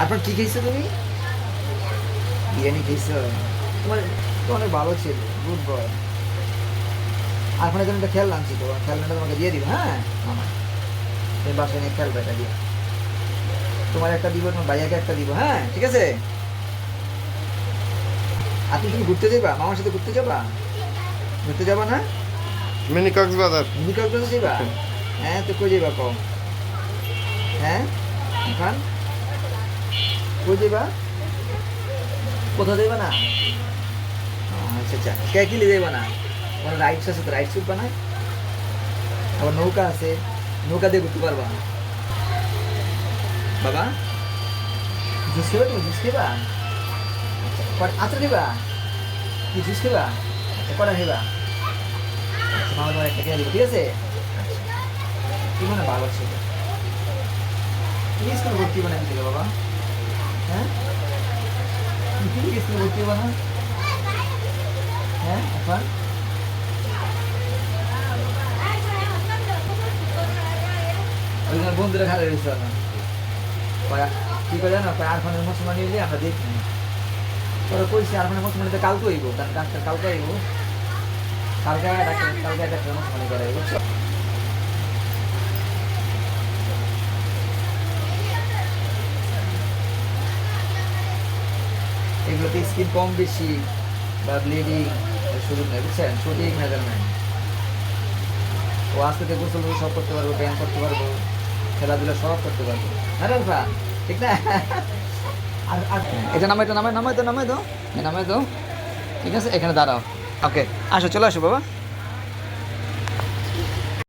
তারপর কি খেয়েছো তুমি? বিরিয়ানি খেয়েছো? তোমার তো অনেক ভালো ছিল গুড বয় আর ওখানে তুমি একটা খেলনা আনছি তো খেলনাটা তোমাকে দিয়ে দিব হ্যাঁ? আমার তুমি বাসায় নিয়ে খেলবে এটা দিয়ে। তোমার একটা দিব তোমার ভাইয়াকে একটা দিব হ্যাঁ? ঠিক আছে? আর তুমি কি ঘুরতে যাবা? মামার সাথে ঘুরতে যাবা? ঘুরতে যাবা না? মিনি কক্সবাজার। তুমি কক্সবাজার যাবা? হ্যাঁ। তো কই যাবা কম হ্যাঁ? খান যাবা কোথাও যাবা না? আচ্ছা আচ্ছা। কে কিলে যাবা না? আমার রাইডস আছে তো রাইডস উঠবা না আবার নৌকা আছে। নৌকা দিয়ে ঘুরতে পারবা। বাবা? জুস খেবা তুমি? জুস খেবা আচ্ছা কটা আচ্ছা নেবা কি জুস খেবা আচ্ছা কটা নেবা আচ্ছা মামা তোমার একটা কিনে দিব ঠিক আছে? আচ্ছা। কি মানে ভালো ছিল? তুমি স্কুল ভর্তি আমি থেকে বাবা। হ্যাঁ? তুমি কি স্কুল ভর্তি হব না হ্যাঁ এখন। ওই জন্য বন্ধুরা না কয়া- কি করে জানো? কয় আরফানের মুসলমান নিলে আমরা দেখি। পরে কইছি আরফানের মুসলমানিতে কালকে হইব কারণ ডাক্তার কালকে হইব। কালকে ডাক্তার কালকে ডাক্তার মুসলমানি করে বুঝছ? এগুলোতে স্কিন কম বেশি, বা ব্লিডিং শুরু নেই, বুঝছেন? সঠিক মেজারমেন্ট ও আস্তে থেকে গোসল সব করতে পারব, ব্যায়াম করতে পারব, খেলাধুলা সব করতে পারব। হ্যাঁ রাখবা ঠিক না? আর এটা নামাই তো নামাই নামাই তো নামাই তো নামাই তো ঠিক আছে? এখানে দাঁড়াও। ওকে আসো, চলে আসো বাবা।